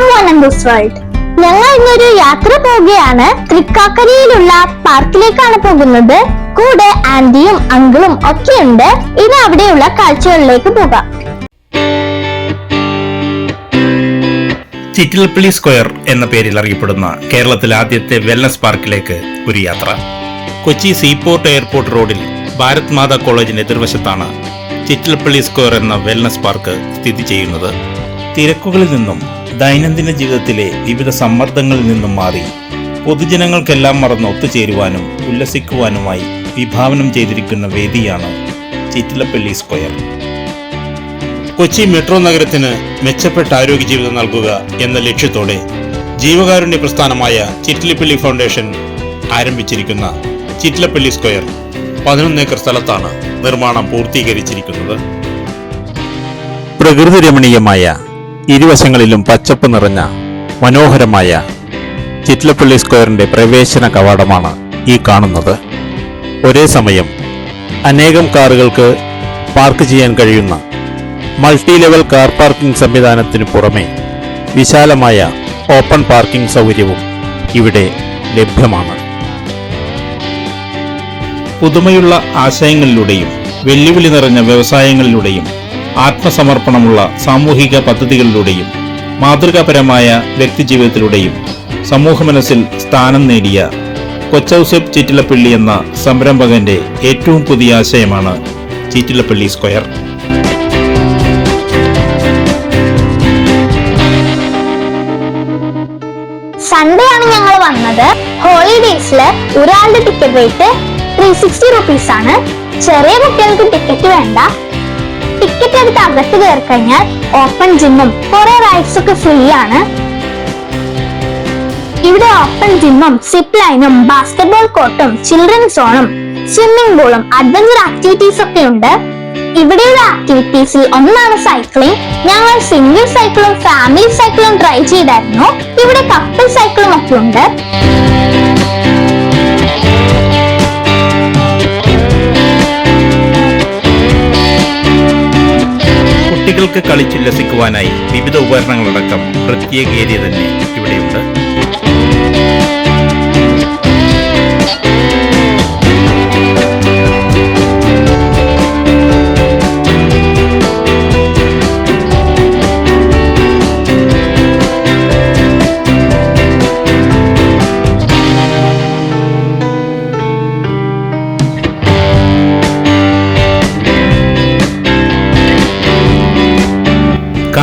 Columbus world ഞങ്ങൾ ഇന്നൊരു യാത്ര പോവുകയാണ്. തൃക്കാക്കരയിലുള്ള പാർക്കിലേക്കാണ് പോകുന്നത്. കൂടെ ആന്റിയും അങ്കിളും ഒക്കെ ഉണ്ട് ഇനി അവിടെയുള്ള കാഴ്ചകളിലേക്ക് പോകാം. ചിറ്റിലപ്പള്ളി സ്ക്വയർ എന്ന പേരിൽ അറിയപ്പെടുന്ന കേരളത്തിലെ ആദ്യത്തെ വെൽനസ് പാർക്കിലേക്ക് ഒരു യാത്ര. കൊച്ചി സീപോർട്ട് എയർപോർട്ട് റോഡിൽ ഭാരത് മാതാ കോളേജിന് എതിർവശത്താണ് ചിറ്റിലപ്പള്ളി സ്ക്വയർ എന്ന വെൽനസ് പാർക്ക് സ്ഥിതി ചെയ്യുന്നത്. തിരക്കുകളിൽ നിന്നും ദൈനംദിന ജീവിതത്തിലെ വിവിധ സമ്മർദ്ദങ്ങളിൽ നിന്നും മാറി പൊതുജനങ്ങൾക്കെല്ലാം മറന്ന് ഒത്തുചേരുവാനും ഉല്ലസിക്കുവാനുമായി വിഭാവനം ചെയ്തിരിക്കുന്ന വേദിയാണ് ചിറ്റിലപ്പള്ളി സ്ക്വയർ. കൊച്ചി മെട്രോ നഗരത്തിന് മെച്ചപ്പെട്ട ആരോഗ്യ ജീവിതം നൽകുക എന്ന ലക്ഷ്യത്തോടെ ജീവകാരുണ്യ പ്രസ്ഥാനമായ ചിറ്റിലപ്പള്ളി ഫൗണ്ടേഷൻ ആരംഭിച്ചിരിക്കുന്ന ചിറ്റിലപ്പള്ളി സ്ക്വയർ പതിനൊന്ന് ഏക്കർ സ്ഥലത്താണ് നിർമ്മാണം പൂർത്തീകരിച്ചിരിക്കുന്നത്. പ്രകൃതി രമണീയമായ ഇരുവശങ്ങളിലും പച്ചപ്പ് നിറഞ്ഞ മനോഹരമായ ചിറ്റിലപ്പള്ളി സ്ക്വയറിന്റെ പ്രവേശന കവാടമാണ് ഈ കാണുന്നത്. ഒരേ സമയം അനേകം കാറുകൾക്ക് പാർക്ക് ചെയ്യാൻ കഴിയുന്ന മൾട്ടി ലെവൽ കാർ പാർക്കിംഗ് സംവിധാനത്തിന് പുറമെ വിശാലമായ ഓപ്പൺ പാർക്കിംഗ് സൗകര്യവും ഇവിടെ ലഭ്യമാണ്. പുതുമയുള്ള ആശയങ്ങളിലൂടെയും വെല്ലുവിളി നിറഞ്ഞ വ്യവസായങ്ങളിലൂടെയും ആത്മസമർപ്പണമുള്ള സാമൂഹിക പദ്ധതികളിലൂടെയും മാതൃകാപരമായ വ്യക്തിജീവിതത്തിലൂടെയും സമൂഹമനസ്സിൽ സ്ഥാനം നേടിയ കൊച്ചൌസെബ് ചിറ്റിലപ്പള്ളി എന്ന സംരംഭകന്റെ ഏറ്റവും പുതിയ ആശയമാണ് ചിറ്റിലപ്പള്ളി സ്ക്വയർ. സൺഡേ ആണ് ഞങ്ങൾ വന്നത് ഹോളിഡേയ്സിൽ ഒരാളുടെ ticket rate three sixty rupees ആണ്. ചെറിയ കുട്ടികൾക്ക് ടിക്കറ്റ് വേണ്ട. ടിക്കറ്റ് എടുത്ത് അകത്ത് കയറി കഴിഞ്ഞാൽ ഓപ്പൺ ജിമ്മും കുറെ റൈഡ്സ് ഒക്കെ ഫ്രീ ആണ്. ഇവിടെ ഓപ്പൺ ജിമ്മും സിപ്പ് ലൈനും ബാസ്കറ്റ്ബോൾ കോർട്ടും ചിൽഡ്രൻ സോണും സ്വിമ്മിംഗ് പൂളും അഡ്വഞ്ചർ ആക്ടിവിറ്റീസ് ഒക്കെ ഉണ്ട്. ഇവിടെയുള്ള ആക്ടിവിറ്റീസിൽ ഒന്നാണ് സൈക്ലിംഗ് ഞങ്ങൾ സിംഗിൾ സൈക്കിളും ഫാമിലി സൈക്കിളും ട്രൈ ചെയ്തായിരുന്നു. ഇവിടെ കപ്പിൾ സൈക്കിളും ഒക്കെ ഉണ്ട്. കുട്ടികൾക്ക് കളിച്ചുല്ലസിക്കുവാനായി വിവിധ ഉപകരണങ്ങളടക്കം പ്രത്യേക ഏരിയ തന്നെ ഇവിടെയുണ്ട്.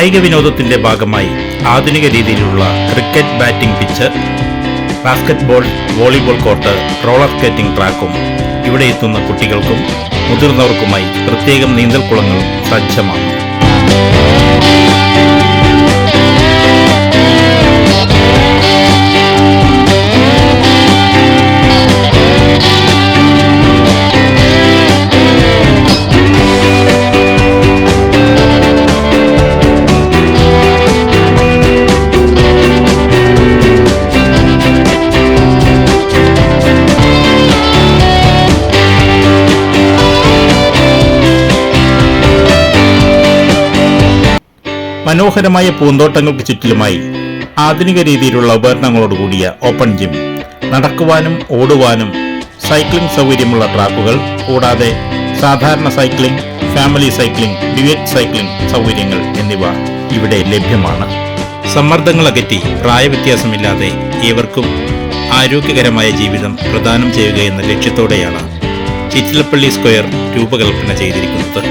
കായിക വിനോദത്തിന്റെ ഭാഗമായി ആധുനിക രീതിയിലുള്ള cricket batting pitch basketball volleyball court roller skating ട്രാക്കും ഇവിടെ എത്തുന്ന കുട്ടികൾക്കും മുതിർന്നവർക്കുമായി പ്രത്യേകം നീന്തൽക്കുളങ്ങളും സജ്ജമാണ് മനോഹരമായ പൂന്തോട്ടങ്ങൾക്ക് ചുറ്റിലുമായി ആധുനിക രീതിയിലുള്ള ഉപകരണങ്ങളോടുകൂടിയ ഓപ്പൺ ജിം നടക്കുവാനും ഓടുവാനും സൈക്ലിംഗ് സൗകര്യമുള്ള ട്രാക്കുകൾ കൂടാതെ സാധാരണ സൈക്ലിംഗ് ഫാമിലി സൈക്ലിംഗ് ഡിവേറ്റ് സൈക്ലിംഗ് സൗകര്യങ്ങൾ എന്നിവ ഇവിടെ ലഭ്യമാണ്. സമ്മർദ്ദങ്ങൾ അകറ്റി പ്രായവ്യത്യാസമില്ലാതെ ഏവർക്കും ആരോഗ്യകരമായ ജീവിതം പ്രദാനം ചെയ്യുക എന്ന ലക്ഷ്യത്തോടെയാണ് ചിറ്റിലപ്പള്ളി സ്ക്വയർ രൂപകൽപ്പന ചെയ്തിരിക്കുന്നത്.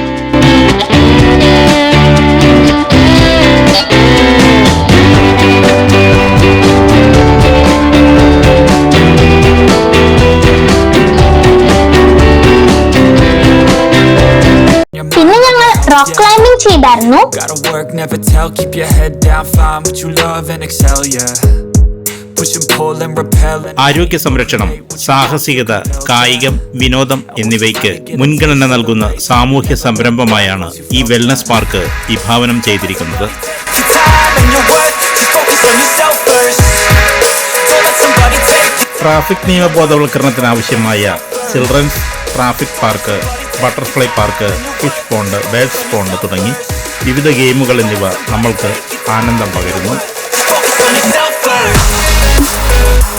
പിന്നെ ഞങ്ങൾ റോക്ക് ക്ലൈംബിംഗ് ചെയ്തായിരുന്നു Gotta work, never tell, keep your head down, find what you love and excel, yeah. ആരോഗ്യ സംരക്ഷണം സാഹസികത കായികം വിനോദം എന്നിവയ്ക്ക് മുൻഗണന നൽകുന്ന സാമൂഹ്യ സംരംഭമായാണ് ഈ വെൽനസ് പാർക്ക് വിഭാവനം ചെയ്തിരിക്കുന്നത്. ട്രാഫിക് നിയമ ബോധവൽക്കരണത്തിനാവശ്യമായ children's traffic park butterfly park fish pond birds pond തുടങ്ങി വിവിധ ഗെയിമുകൾ എന്നിവ നമ്മൾക്ക് ആനന്ദം പകരുന്നു. Thank.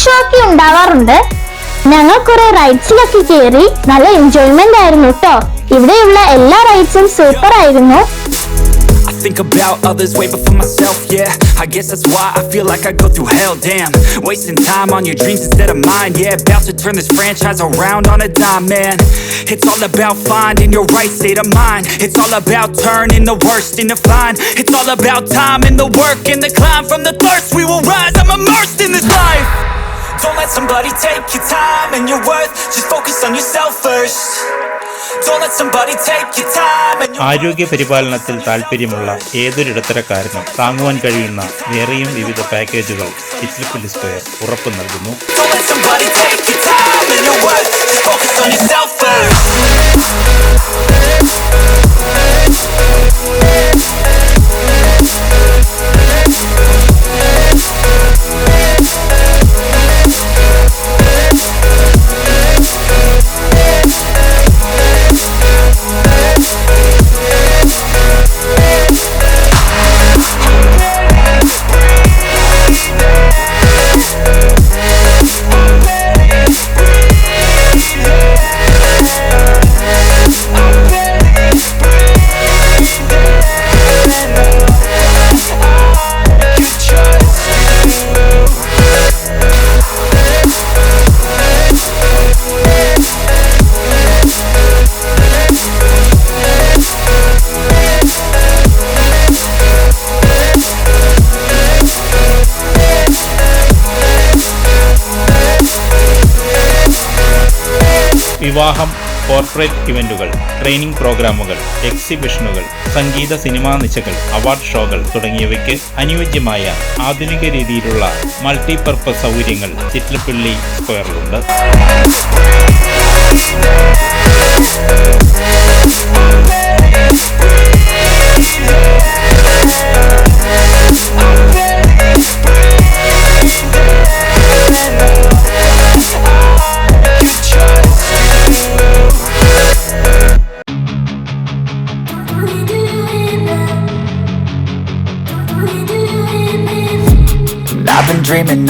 ഷോ ഒക്കെ ഉണ്ടാവാറുണ്ട് ഞങ്ങൾ കുറെ റൈഡ്സിലൊക്കെ കയറി നല്ല എൻജോയ്മെന്റ് ആയിരുന്നു കേട്ടോ ഇവിടെയുള്ള എല്ലാ റൈഡ്സും സൂപ്പർ ആയിരുന്നു I think about others way before myself, yeah I guess that's why I feel like I go through hell, damn Wasting time on your dreams instead of mine, yeah About to turn this franchise around on a dime, man It's all about finding your right state of mind It's all about turning the worst into fine It's all about time and the work and the climb From the thirst we will rise, I'm immersed in this life Don't let somebody take your time and your worth Just focus on yourself first Don't let somebody take your time and your ആരോഗ്യ പരിപാലനത്തിൽ താല്പര്യമുള്ള ഏതൊരു ഇടത്തരക്കാരനും താങ്ങുവാൻ കഴിയുന്ന വേറെയും വിവിധ പാക്കേജുകൾ Chittilappilly square ഉറപ്പു നൽകുന്നു Don't let somebody take your time and your worth. Just focus on yourself first. വിവാഹം കോർപ്പറേറ്റ് ഇവന്റുകൾ ട്രെയിനിംഗ് പ്രോഗ്രാമുകൾ എക്സിബിഷനുകൾ സംഗീത സിനിമാ നിശകൾ അവാർഡ് ഷോകൾ തുടങ്ങിയവയ്ക്ക് അനുയോജ്യമായ ആധുനിക രീതിയിലുള്ള മൾട്ടിപർപ്പസ് സൗകര്യങ്ങൾ Chittilappilly സ്ക്വയറിലുണ്ട്. I've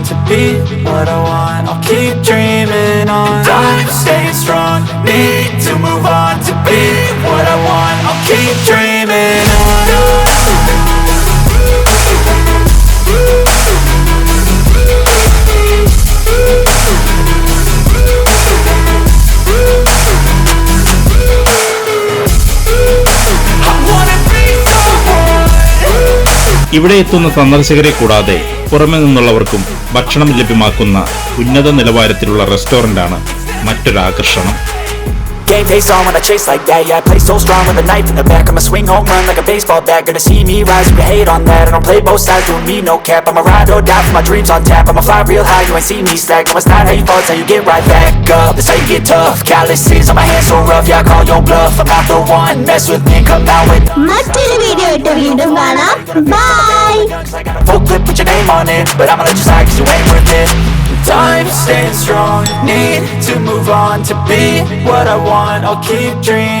on to be what I want. I'll keep dreaming on. Time staying strong, need to move on to be ഇവിടെ എത്തുന്ന സന്ദർശകരെ കൂടാതെ പുറമെ നിന്നുള്ളവർക്കും ഭക്ഷണം ലഭ്യമാക്കുന്ന ഉന്നത നിലവാരത്തിലുള്ള റെസ്റ്റോറന്റാണ് മറ്റൊരാകർഷണം Game face on when I chase like that Yeah, I play so strong with a knife in the back I'ma swing home run like a baseball bat Gonna see me rise, you can hate on that I don't play both sides, doing me no cap I'ma ride or die for my dreams on tap I'ma fly real high, you ain't see me slack No, it's not how you fall, it's how you get right back up you get tough. Calluses on my hands so rough, yeah, I call your bluff. I'm not the one, mess with me, come out with Mற்றொரு video இன்டர்வியூடும் Full clip, put your name on it But I'ma let you slide cause you ain't worth it. Time staying strong, need to move on To be what I want, I'll keep dreaming.